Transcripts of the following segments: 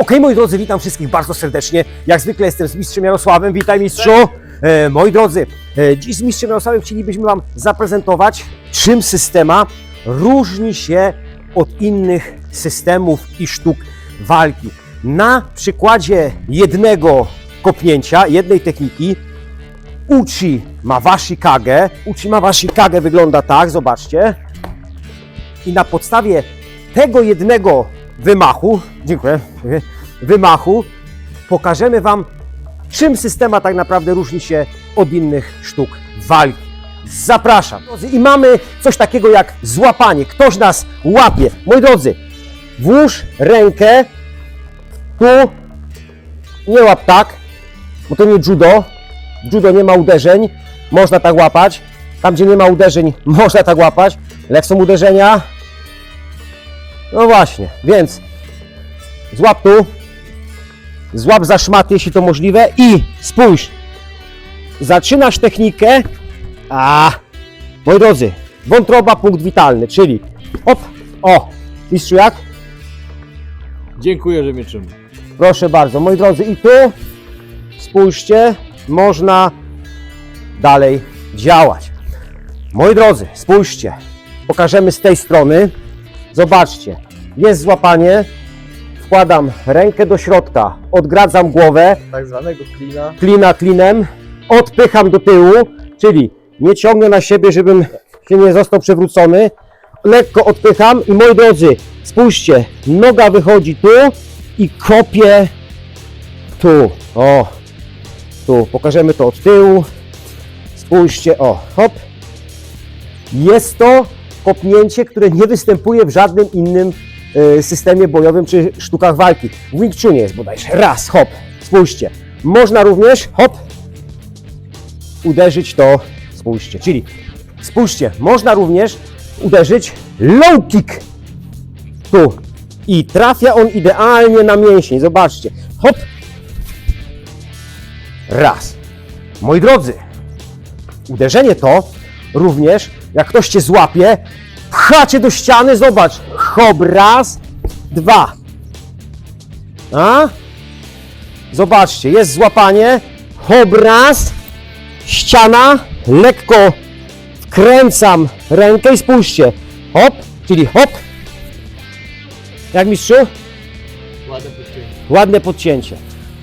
Ok, moi drodzy, witam wszystkich bardzo serdecznie. Jak zwykle jestem z mistrzem Jarosławem. Witaj mistrzu. E, moi drodzy, e, dziś z mistrzem Jarosławem chcielibyśmy Wam zaprezentować, czym systema różni się od innych systemów i sztuk walki. Na przykładzie jednego kopnięcia, jednej techniki, Uchi Mawashi Kage. Uchi Mawashi Kage wygląda tak, zobaczcie. I na podstawie tego jednego wymachu, dziękuję, wymachu, pokażemy Wam, czym systema tak naprawdę różni się od innych sztuk walki. Zapraszam. I mamy coś takiego jak złapanie. Ktoś nas łapie. Moi drodzy, włóż rękę tu, nie łap tak, bo to nie judo. Judo nie ma uderzeń, można tak łapać. Tam, gdzie nie ma uderzeń, można tak łapać. Jak są uderzenia, no właśnie, więc złap tu, złap za szmat, jeśli to możliwe i spójrz, zaczynasz technikę, a moi drodzy, wątroba, punkt witalny, czyli hop, o, mistrzu jak? Dziękuję, że mnie. Proszę bardzo, moi drodzy, i tu spójrzcie, można dalej działać. Moi drodzy, spójrzcie, pokażemy z tej strony. Zobaczcie, jest złapanie, wkładam rękę do środka, odgradzam głowę, Tak zwanego klina. klina klinem, odpycham do tyłu, czyli nie ciągnę na siebie, żebym się nie został przewrócony. Lekko odpycham i moi drodzy, spójrzcie, noga wychodzi tu i kopię tu. O, tu. Pokażemy to od tyłu. Spójrzcie, o, hop. Jest to kopnięcie, które nie występuje w żadnym innym e, systemie bojowym czy sztukach walki. W Wing Chunie jest bodajże. Raz, hop. Spójrzcie. Można również, hop, uderzyć to, spójrzcie, czyli spójrzcie, można również uderzyć low kick tu i trafia on idealnie na mięsień, zobaczcie, hop, raz. Moi drodzy, uderzenie to również, jak ktoś Cię złapie, pchacie do ściany, zobacz, hop, raz, dwa. A? Zobaczcie, jest złapanie, hop, raz, ściana, lekko wkręcam rękę i spójrzcie, hop, czyli hop. Jak mistrzu? Ładne podcięcie. Ładne podcięcie.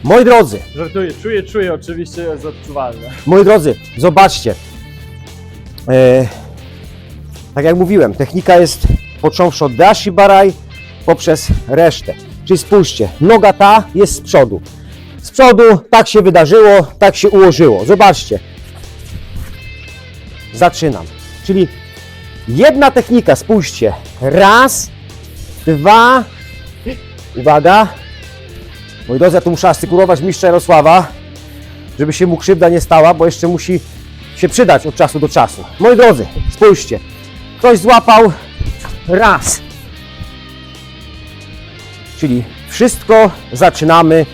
Moi drodzy, Żartuję, czuję, czuję, oczywiście jest odczuwalne. moi drodzy, zobaczcie. E, tak jak mówiłem, technika jest począwszy od dashi baraj poprzez resztę. Czyli spójrzcie, noga ta jest z przodu. Z przodu tak się wydarzyło, tak się ułożyło. Zobaczcie. Zaczynam. Czyli jedna technika, spójrzcie. Raz, dwa, uwaga. Moi drodzy, ja tu muszę asykurować mistrza Jarosława, żeby się mu krzywda nie stała, bo jeszcze musi się przydać od czasu do czasu. Moi drodzy, spójrzcie. Ktoś złapał raz. Czyli wszystko zaczynamy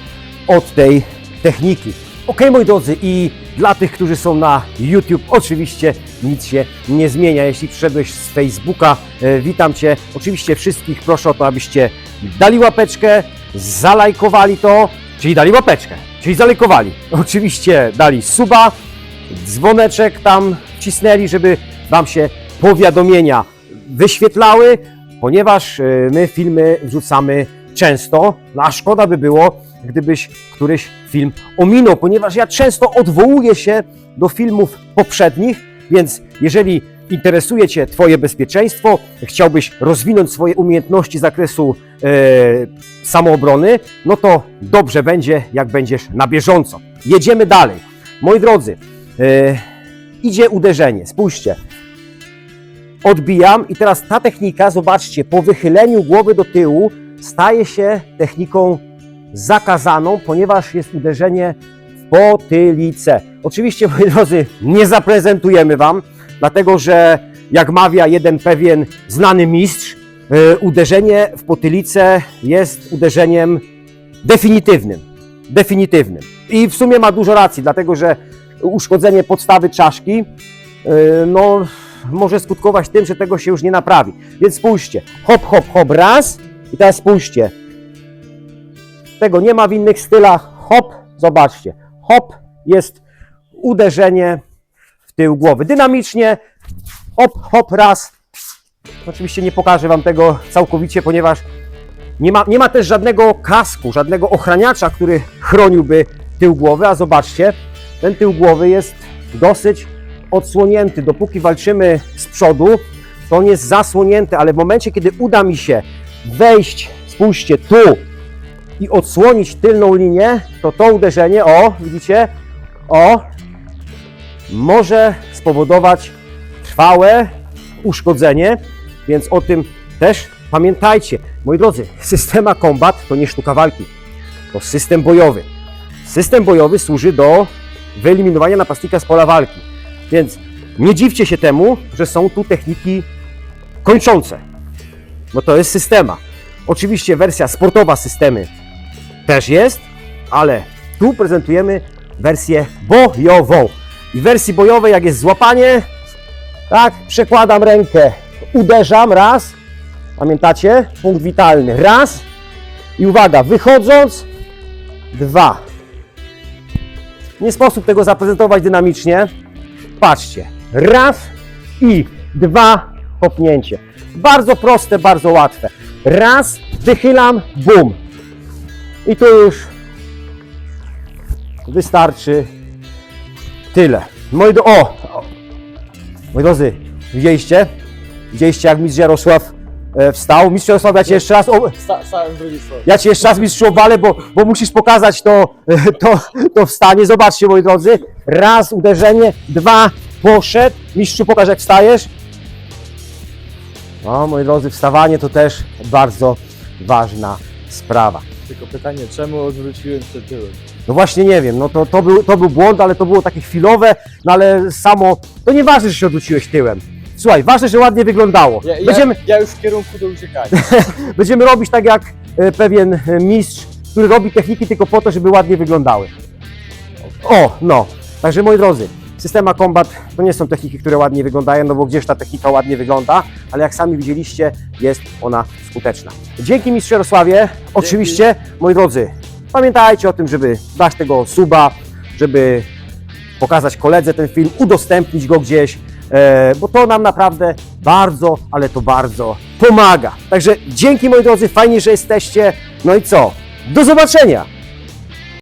od tej techniki. Ok, moi drodzy, i dla tych, którzy są na YouTube, oczywiście nic się nie zmienia. Jeśli przyszedłeś z Facebooka, e, witam Cię. Oczywiście wszystkich proszę o to, abyście dali łapeczkę, zalajkowali to, czyli dali łapeczkę, czyli zalajkowali. Oczywiście dali suba, dzwoneczek tam wcisnęli, żeby Wam się powiadomienia wyświetlały, ponieważ e, my filmy wrzucamy często, no a szkoda by było, gdybyś któryś film ominął, ponieważ ja często odwołuję się do filmów poprzednich, więc jeżeli interesuje Cię Twoje bezpieczeństwo, chciałbyś rozwinąć swoje umiejętności z zakresu e, samoobrony, no to dobrze będzie, jak będziesz na bieżąco. Jedziemy dalej. Moi drodzy, e, idzie uderzenie. Spójrzcie. Odbijam i teraz ta technika, zobaczcie, po wychyleniu głowy do tyłu staje się techniką zakazaną, ponieważ jest uderzenie w potylicę. Oczywiście, moi drodzy, nie zaprezentujemy Wam, dlatego że jak mawia jeden pewien znany mistrz, yy, uderzenie w potylicę jest uderzeniem definitywnym. Definitywnym. I w sumie ma dużo racji, dlatego że uszkodzenie podstawy czaszki yy, no, może skutkować tym, że tego się już nie naprawi. Więc spójrzcie, hop, hop, hop, raz i teraz spójrzcie, Tego nie ma w innych stylach. Hop, zobaczcie. Hop, jest uderzenie w tył głowy. Dynamicznie. Hop, hop, raz. Oczywiście nie pokażę Wam tego całkowicie, ponieważ nie ma, nie ma też żadnego kasku, żadnego ochraniacza, który chroniłby tył głowy, a zobaczcie, ten tył głowy jest dosyć odsłonięty. Dopóki walczymy z przodu, to on jest zasłonięty, ale w momencie, kiedy uda mi się wejść, spójrzcie, tu i odsłonić tylną linię, to to uderzenie, o, widzicie, o, może spowodować trwałe uszkodzenie, więc o tym też pamiętajcie. Moi drodzy, systema combat to nie sztuka walki, to system bojowy. System bojowy służy do wyeliminowania napastnika z pola walki. Więc nie dziwcie się temu, że są tu techniki kończące, bo to jest systema. Oczywiście wersja sportowa systemy też jest, ale tu prezentujemy wersję bojową. I w wersji bojowej, jak jest złapanie, tak, przekładam rękę, uderzam raz, pamiętacie? Punkt witalny, raz i uwaga, wychodząc, dwa. Nie sposób tego zaprezentować dynamicznie. Patrzcie, raz i dwa, kopnięcie. Bardzo proste, bardzo łatwe. Raz, wychylam, bum. I tu już wystarczy tyle. Moi do... O! Moi drodzy, widzieliście? Widzieliście jak mistrz Jarosław wstał? Mistrz Jarosław, ja Cię jeszcze raz... O, Sta, stałem w drugiej stronie. ja Cię jeszcze raz mistrzu obalę, bo, bo musisz pokazać to, e, to, to wstanie. Zobaczcie, moi drodzy. Raz uderzenie, dwa, poszedł. Mistrzu, pokaż jak wstajesz. O, moi drodzy, wstawanie to też bardzo ważna sprawa. Tylko pytanie, czemu odwróciłem się tyłem? No właśnie nie wiem, no to, to, był, to był błąd, ale to było takie chwilowe, no ale samo, to nieważne, że się odwróciłeś tyłem. Słuchaj, ważne, że ładnie wyglądało. Ja, ja, Będziemy, ja już w kierunku do uciekania. będziemy robić tak jak e, pewien e, mistrz, który robi techniki tylko po to, żeby ładnie wyglądały. O, no. Także moi drodzy, systema combat to nie są techniki, które ładnie wyglądają, no bo gdzieś ta technika ładnie wygląda, ale jak sami widzieliście, jest ona skuteczna. Dzięki mistrzu Jarosławie, oczywiście, moi drodzy, pamiętajcie o tym, żeby dać tego suba, żeby pokazać koledze ten film, udostępnić go gdzieś, bo to nam naprawdę bardzo, ale to bardzo pomaga. Także dzięki moi drodzy, fajnie, że jesteście. No i co? Do zobaczenia!